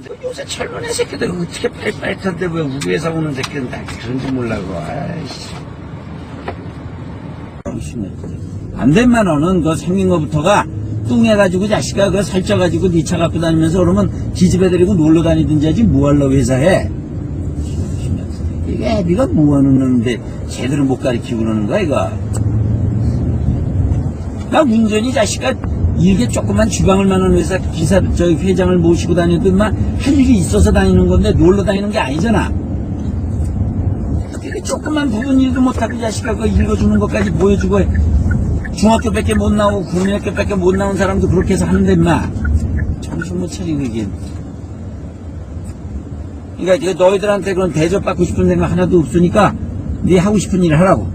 오는데. 요새 애 새끼들 어떻게 파이파이트한데 왜 우리 회사 오는 새끼는 다 그런지 몰라고. 아이씨. 안된만 너는 그 생긴 거부터가 뚱해가지고 자식아 그 살쪄가지고 니차 갖고 다니면서 그러면 기집애 데리고 놀러 다니든지 하지 뭐하려고 회사에? 이게 애비가 뭐하는 놈인데 제대로 못 가르치고 그러는 거야 이거? 나 운전이 자식아 이게 조그만 주방을 만한 회사 기사 저희 회장을 모시고 다녀도 막 할 일이 있어서 다니는 건데 놀러 다니는 게 아니잖아. 그 조그만 부분 일도 못하고 그 읽어주는 것까지 보여주고 중학교밖에 못 나오고 국민학교밖에 못 나온 사람도 그렇게 해서 하는데 마 정신 못 차리고 이게. 그러니까 너희들한테 그런 대접받고 싶은 생각 하나도 없으니까 네 하고 싶은 일 하라고.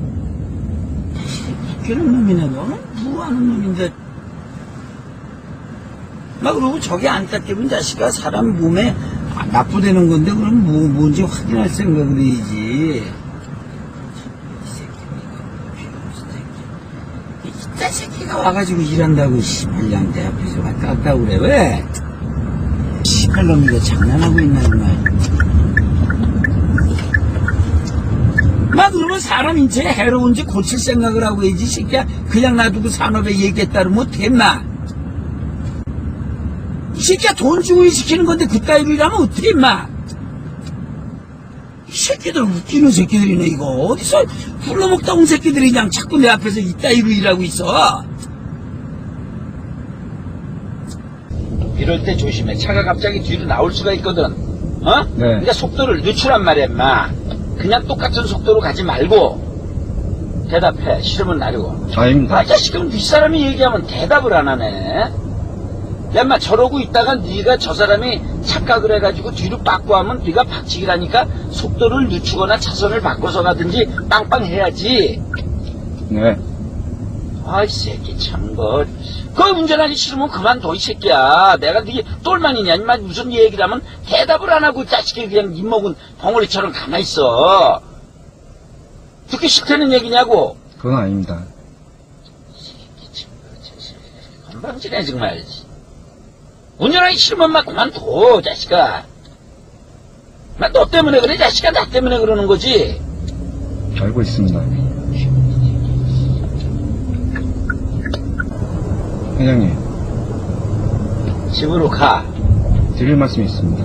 그런 놈이네 너는 뭐 하는 놈인데 막 그러고 저게 안 닦이면 자식아 사람 몸에 나쁘다는 건데 그럼 뭐, 뭔지 확인할 생각을 해야지. 이따 새끼가 와가지고 일한다고 씨발양 내 앞에서 왔다 갔다 그래 왜? 씨발놈 이거 장난하고 있나 이말. 막 그러면 사람 인체에 해로운지 고칠 생각을 하고 해야지 이 새끼야. 그냥 놔두고 산업에 얘기했다 그러면 됐나? 이 새끼야 돈 주고 일 시키는 건데 그따위로 일하면 어떻게 임마 이 새끼들 웃기는 새끼들이네 이거 어디서 굴러먹다 온 새끼들이 그냥 자꾸 내 앞에서 이따위로 일하고 있어 이럴 때 조심해 차가 갑자기 뒤로 나올 수가 있거든 어? 네. 그러니까 속도를 늦추란 말이야 임마 그냥 똑같은 속도로 가지 말고 대답해 싫으면 나르고 아닙니다. 아, 자식은 윗사람이 얘기하면 대답을 안 하네. 야, 마 저러고 있다가 네가 저 사람이 착각을 해가지고 뒤로 빠꾸 하면 네가 박치기라니까 속도를 늦추거나 차선을 바꿔서 가든지 빵빵 해야지. 네. 아이 새끼 참 뭐. 그 운전하기 싫으면 그만둬 이 새끼야. 내가 네 똘망이냐 이만 무슨 얘기를 하면 대답을 안 하고 자식이 그냥 입 먹은 벙어리처럼 가만히 있어. 듣기 싫다는 얘기냐고. 그건 아닙니다. 건방지네 정말 운전하기 싫으면 막 그만둬 자식아 나 너 때문에 그래 자식아 나 때문에 그러는 거지 알고 있습니다. 회장님, 집으로 가 드릴 말씀이 있습니다.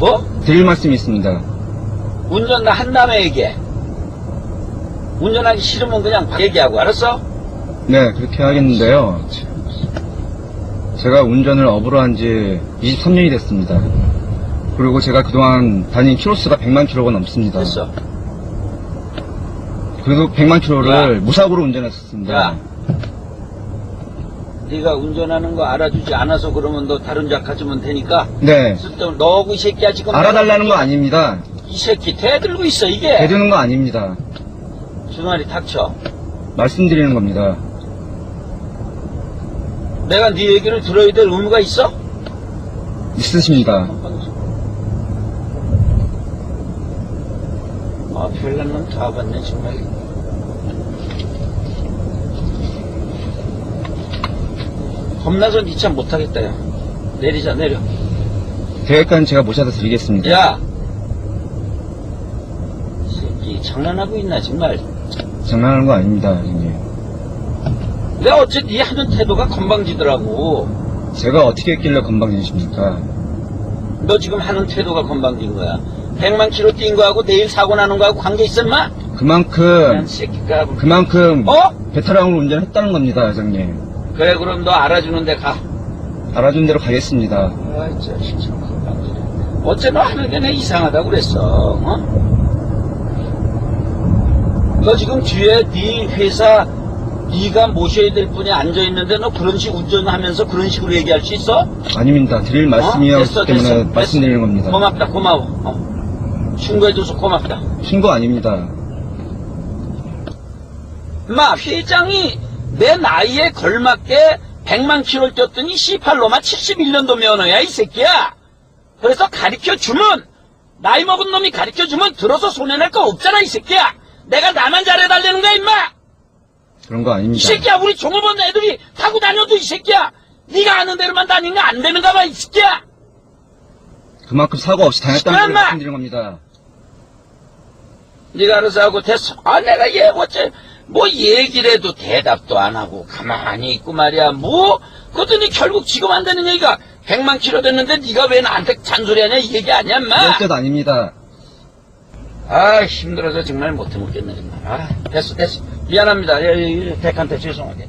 뭐? 드릴 말씀이 있습니다. 운전 나한 다음에 얘기해 운전하기 싫으면 그냥 얘기하고 알았어? 네, 그렇게 하겠는데요. 제가 운전을 업으로 한 지 23년이 됐습니다. 그리고 제가 그동안 다닌 키로수가 100만 키로가 넘습니다. 됐어 그래도 100만 키로를 야. 무사고로 운전했었습니다. 야 네가 운전하는 거 알아주지 않아서 그러면 너 다른 자 가지면 되니까 네. 쓸데없는 너하고 이 새끼야 지금 알아달라는 거 아닙니다. 이 새끼 대들고 있어 이게 대주는 거 아닙니다. 주말이 닥쳐 말씀드리는 겁니다. 내가 네 얘기를 들어야 될 의무가 있어? 있으십니다. 아, 별난 놈다 봤네, 정말. 겁나서 니차 못하겠다, 야. 내리자, 내려. 대회까지 제가 모셔다 드리겠습니다. 야! 이 새끼, 장난하고 있나, 정말. 장난하는 거 아닙니다, 형님. 내가 어째 네 하는 태도가 건방지더라고. 제가 어떻게 했길래 건방지십니까? 너 지금 하는 태도가 건방진 거야. 100만 킬로 뛴 거하고 내일 사고 나는 거하고 관계 있어, 마? 이 그만큼, 새끼가. 그만큼, 어? 베테랑으로 운전했다는 겁니다, 회장님. 그래, 그럼 너 알아주는 데 가. 알아준 대로 가겠습니다. 아이, 자식 참 건방지네. 어째 너 하는 게 내 이상하다고 그랬어, 어? 너 지금 뒤에 네 회사 네가 모셔야 될 분이 앉아있는데 너 그런 식 운전하면서 그런 식으로 얘기할 수 있어? 아닙니다. 드릴 어? 말씀이었기 됐어, 때문에 됐어, 말씀드리는 됐어. 겁니다. 고맙다, 고마워. 어. 신고해줘서 고맙다. 신고 아닙니다. 마, 회장이 내 나이에 걸맞게 100만 킬로를 뛰었더니 18로마 71년도 면허야, 이 새끼야. 그래서 가르쳐 주면, 나이 먹은 놈이 가르쳐 주면 들어서 손해낼 거 없잖아, 이 새끼야. 내가 나만 잘해달라는 거야, 임마! 그런 거이 아닙니다. 새끼야, 우리 종업원 애들이 타고 다녀도 이 새끼야. 네가 아는 대로만 다니는 거 안 되는가 봐, 이 새끼야. 그만큼 사고 없이 다녔다는 걸 시끄럽마! 말씀드린 겁니다. 네가 알아서 하고 됐어. 아, 내가 얘 어째, 뭐 얘기를 해도 대답도 안 하고 가만히 있고 말이야. 뭐, 그랬더니 결국 지금 한다는 얘기가 100만 킬로 됐는데 네가 왜 나한테 잔소리하냐 이 얘기 아니야, 인마? 그럴 뜻 아닙니다. 아, 힘들어서 정말 못해 먹겠네, 정말. 아, 됐어, 됐어. 미안합니다. 예, 예, 예, 백한테 죄송하게.